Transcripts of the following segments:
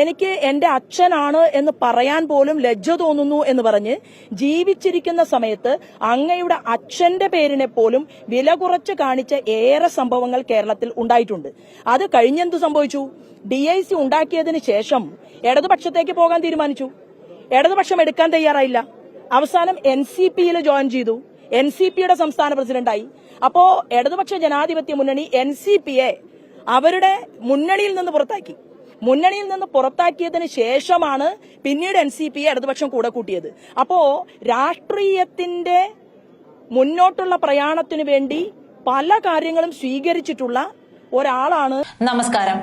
എനിക്ക് എന്റെ അച്ഛനാണ് എന്ന് പറയാൻ പോലും ലജ്ജ തോന്നുന്നു എന്ന് പറഞ്ഞ് ജീവിച്ചിരിക്കുന്ന സമയത്ത് അങ്ങയുടെ അച്ഛന്റെ പേരിനെ പോലും വില കുറച്ച് കാണിച്ച ഏറെ സംഭവങ്ങൾ കേരളത്തിൽ ഉണ്ടായിട്ടുണ്ട്. അത് കഴിഞ്ഞെന്ത് സംഭവിച്ചു? ഡി ഐ സി ഉണ്ടാക്കിയതിന് ശേഷം ഇടതുപക്ഷത്തേക്ക് പോകാൻ തീരുമാനിച്ചു. ഇടതുപക്ഷം എടുക്കാൻ തയ്യാറായില്ല. അവസാനം എൻ സി പിയിൽ ജോയിൻ ചെയ്തു. എൻ സി പിയുടെ സംസ്ഥാന പ്രസിഡന്റായി. അപ്പോ ഇടതുപക്ഷ ജനാധിപത്യ മുന്നണി എൻ സി പിയെ അവരുടെ മുന്നണിയിൽ നിന്ന് പുറത്താക്കി. മുന്നണിയിൽ നിന്ന് പുറത്താക്കിയതിന് ശേഷമാണ് പിന്നീട് എൻ സി പിയെ ഇടതുപക്ഷം കൂടെ കൂട്ടിയത്. അപ്പോ രാഷ്ട്രീയത്തിന്റെ മുന്നോട്ടുള്ള പ്രയാണത്തിനു വേണ്ടി പല കാര്യങ്ങളും സ്വീകരിച്ചിട്ടുള്ള ഒരാളാണ് നമസ്കാരം.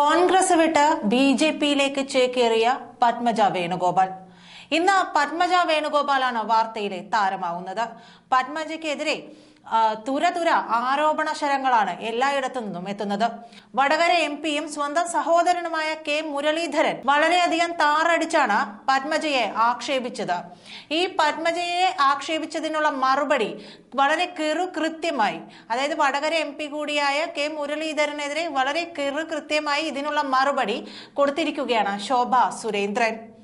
കോൺഗ്രസ് വിട്ട് ബി ജെ പിയിലേക്ക് ചേക്കേറിയ പത്മജ വേണുഗോപാൽ. ഇന്ന് പത്മജ വേണുഗോപാലാണ് വാർത്തയിലെ താരമാവുന്നത്. പത്മജയ്ക്കെതിരെ ആ, തുര തുര ആരോപണ ശരങ്ങളാണ് എല്ലായിടത്തു നിന്നും എത്തുന്നത്. വടകര എം പിയും സ്വന്തം സഹോദരനുമായ കെ മുരളീധരൻ വളരെയധികം താറടിച്ചാണ് പത്മജയെ ആക്ഷേപിച്ചത്. ഈ പത്മജയെ ആക്ഷേപിച്ചതിനുള്ള മറുപടി വളരെ കിറു കൃത്യമായി അതായത് വടകര എം പി കൂടിയായ കെ മുരളീധരനെതിരെ വളരെ കിറു കൃത്യമായി ഇതിനുള്ള മറുപടി കൊടുത്തിരിക്കുകയാണ് ശോഭ സുരേന്ദ്രൻ.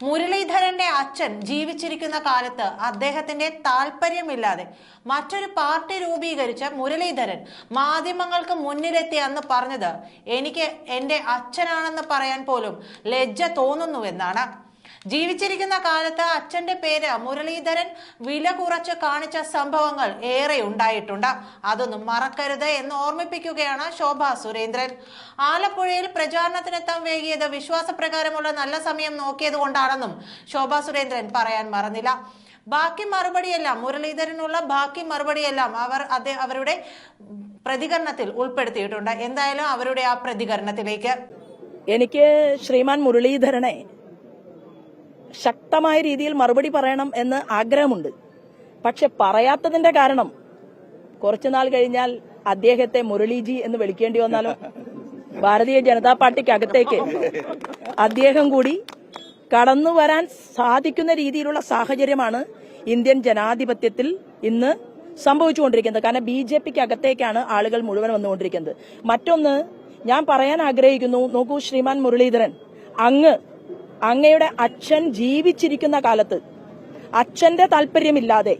മുരളീധരന്റെ അച്ഛൻ ജീവിച്ചിരിക്കുന്ന കാലത്ത് അദ്ദേഹത്തിന്റെ താല്പര്യമില്ലാതെ മറ്റൊരു പാർട്ടി രൂപീകരിച്ച മുരളീധരൻ മാധ്യമങ്ങൾക്ക് മുന്നിലെത്തി അന്ന് പറഞ്ഞത് എനിക്ക് എന്റെ അച്ഛനാണെന്ന് പറയാൻ പോലും ലജ്ജ തോന്നുന്നുവെന്നാണ്. ജീവിച്ചിരിക്കുന്ന കാലത്ത് അച്ഛന്റെ പേര് മുരളീധരൻ. വില കുറച്ച് കാണിച്ച സംഭവങ്ങൾ ഏറെ ഉണ്ടായിട്ടുണ്ട്. അതൊന്നും മറക്കരുത് എന്ന് ഓർമ്മിപ്പിക്കുകയാണ് ശോഭ സുരേന്ദ്രൻ. ആലപ്പുഴയിൽ പ്രചാരണത്തിനെത്താൻ വൈകിയത് വിശ്വാസപ്രകാരമുള്ള നല്ല സമയം നോക്കിയത് കൊണ്ടാണെന്നും ശോഭ സുരേന്ദ്രൻ പറയാൻ മറന്നില്ല. ബാക്കി മറുപടിയെല്ലാം മുരളീധരനുള്ള ബാക്കി മറുപടിയെല്ലാം അവർ അത് അവരുടെ പ്രതികരണത്തിൽ ഉൾപ്പെടുത്തിയിട്ടുണ്ട്. എന്തായാലും അവരുടെ ആ പ്രതികരണത്തിലേക്ക്. എനിക്ക് ശ്രീമാൻ മുരളീധരനെ ശക്തമായ രീതിയിൽ മറുപടി പറയണം എന്ന് ആഗ്രഹമുണ്ട്. പക്ഷെ പറയാത്തതിന്റെ കാരണം കുറച്ചുനാൾ കഴിഞ്ഞാൽ അദ്ദേഹത്തെ മുരളീജി എന്ന് വിളിക്കേണ്ടി വന്നാലോ? ഭാരതീയ ജനതാ പാർട്ടിക്ക് അകത്തേക്ക് അദ്ദേഹം കൂടി കടന്നു വരാൻ സാധിക്കുന്ന രീതിയിലുള്ള സാഹചര്യമാണ് ഇന്ത്യൻ ജനാധിപത്യത്തിൽ ഇന്ന് സംഭവിച്ചുകൊണ്ടിരിക്കുന്നത്. കാരണം ബി ജെ പിക്ക് അകത്തേക്കാണ് ആളുകൾ മുഴുവൻ വന്നുകൊണ്ടിരിക്കുന്നത്. മറ്റൊന്ന് ഞാൻ പറയാൻ ആഗ്രഹിക്കുന്നു. നോക്കൂ ശ്രീമാൻ മുരളീധരൻ. അങ്ങ് അങ്ങയുടെ അച്ഛൻ ജീവിച്ചിരിക്കുന്ന കാലത്ത് അച്ഛന്റെ താല്പര്യമില്ലാതെ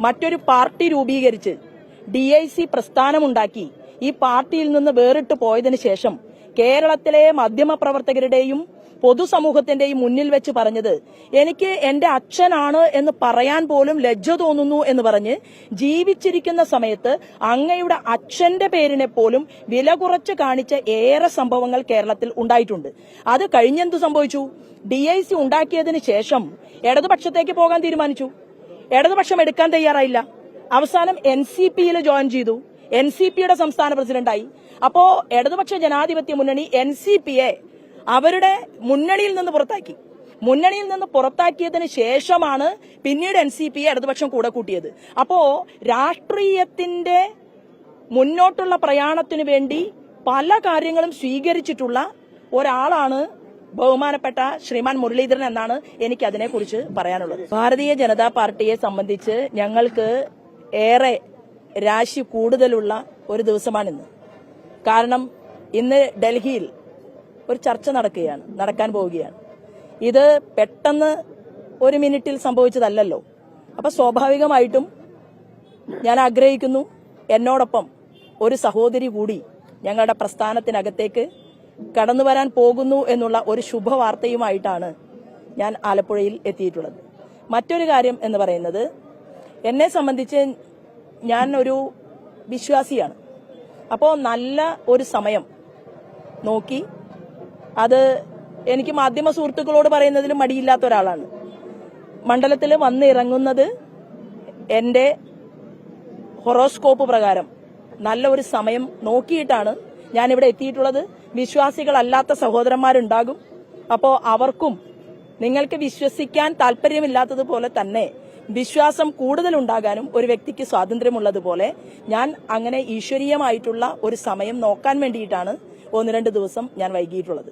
മറ്റൊരു പാർട്ടി രൂപീകരിച്ച് ഡി ഐ സി പ്രസ്ഥാനമുണ്ടാക്കി ഈ പാർട്ടിയിൽ നിന്ന് വേറിട്ട് പോയതിനു ശേഷം കേരളത്തിലെ മാധ്യമപ്രവർത്തകരുടെയും പൊതുസമൂഹത്തിന്റെയും മുന്നിൽ വെച്ച് പറഞ്ഞത് എനിക്ക് എന്റെ അച്ഛനാണ് എന്ന് പറയാൻ പോലും ലജ്ജ തോന്നുന്നു എന്ന് പറഞ്ഞ് ജീവിച്ചിരിക്കുന്ന സമയത്ത് അങ്ങയുടെ അച്ഛന്റെ പേരിനെ പോലും വില കുറച്ച് കാണിച്ച ഏറെ സംഭവങ്ങൾ കേരളത്തിൽ ഉണ്ടായിട്ടുണ്ട്. അത് കഴിഞ്ഞെന്ത് സംഭവിച്ചു? ഡി ഐ സി ഉണ്ടാക്കിയതിന് ശേഷം ഇടതുപക്ഷത്തേക്ക് പോകാൻ തീരുമാനിച്ചു. ഇടതുപക്ഷം എടുക്കാൻ തയ്യാറായില്ല. അവസാനം എൻ സി പിയിൽ ജോയിൻ ചെയ്തു. എൻ സി പിയുടെ സംസ്ഥാന പ്രസിഡന്റായി. അപ്പോ ഇടതുപക്ഷ ജനാധിപത്യ മുന്നണി എൻ സി പിയെ അവരുടെ മുന്നണിയിൽ നിന്ന് പുറത്താക്കി. മുന്നണിയിൽ നിന്ന് പുറത്താക്കിയതിന് ശേഷമാണ് പിന്നീട് എൻ സി പിയെ ഇടതുപക്ഷം കൂടെ കൂട്ടിയത്. അപ്പോ രാഷ്ട്രീയത്തിന്റെ മുന്നോട്ടുള്ള പ്രയാണത്തിനു വേണ്ടി പല കാര്യങ്ങളും സ്വീകരിച്ചിട്ടുള്ള ഒരാളാണ് ബഹുമാനപ്പെട്ട ശ്രീമാൻ മുരളീധരൻ എന്നാണ് എനിക്ക് അതിനെക്കുറിച്ച് പറയാനുള്ളത്. ഭാരതീയ ജനതാ പാർട്ടിയെ സംബന്ധിച്ച് ഞങ്ങൾക്ക് ഏറെ രാശി കൂടുതലുള്ള ഒരു ദിവസമാണിന്ന്. കാരണം ഇന്ന് ഡൽഹിയിൽ ഒരു ചർച്ച നടക്കുകയാണ് നടക്കാൻ പോവുകയാണ്. ഇത് പെട്ടെന്ന് ഒരു മിനിറ്റിൽ സംഭവിച്ചതല്ലല്ലോ. അപ്പൊ സ്വാഭാവികമായിട്ടും ഞാൻ ആഗ്രഹിക്കുന്നു എന്നോടൊപ്പം ഒരു സഹോദരി കൂടി ഞങ്ങളുടെ പ്രസ്ഥാനത്തിനകത്തേക്ക് കടന്നു വരാൻ പോകുന്നു എന്നുള്ള ഒരു ശുഭവാർത്തയുമായിട്ടാണ് ഞാൻ ആലപ്പുഴയിൽ എത്തിയിട്ടുള്ളത്. മറ്റൊരു കാര്യം എന്ന് പറയുന്നത് എന്നെ സംബന്ധിച്ച് ഞാൻ ഒരു വിശ്വാസിയാണ്. അപ്പോൾ നല്ല ഒരു സമയം നോക്കി. അത് എനിക്ക് മാധ്യമ സുഹൃത്തുക്കളോട് പറയുന്നതിൽ മടിയില്ലാത്ത ഒരാളാണ്. മണ്ഡലത്തിൽ വന്നിറങ്ങുന്നത് എന്റെ ഹൊറോസ്കോപ്പ് പ്രകാരം. നല്ല ഒരു സമയം നോക്കിയിട്ടാണ് ഞാനിവിടെ എത്തിയിട്ടുള്ളത്. വിശ്വാസികളല്ലാത്ത സഹോദരന്മാരുണ്ടാകും. അപ്പോൾ അവർക്കും നിങ്ങൾക്ക് വിശ്വസിക്കാൻ താല്പര്യമില്ലാത്തതുപോലെ തന്നെ വിശ്വാസം കൂടുതലുണ്ടാകാനും ഒരു വ്യക്തിക്ക് സ്വാതന്ത്ര്യമുള്ളതുപോലെ ഞാൻ അങ്ങനെ ഈശ്വരീയമായിട്ടുള്ള ഒരു സമയം നോക്കാൻ വേണ്ടിയിട്ടാണ് ഒന്ന് രണ്ട് ദിവസം ഞാൻ വൈകിയിട്ടുള്ളത്.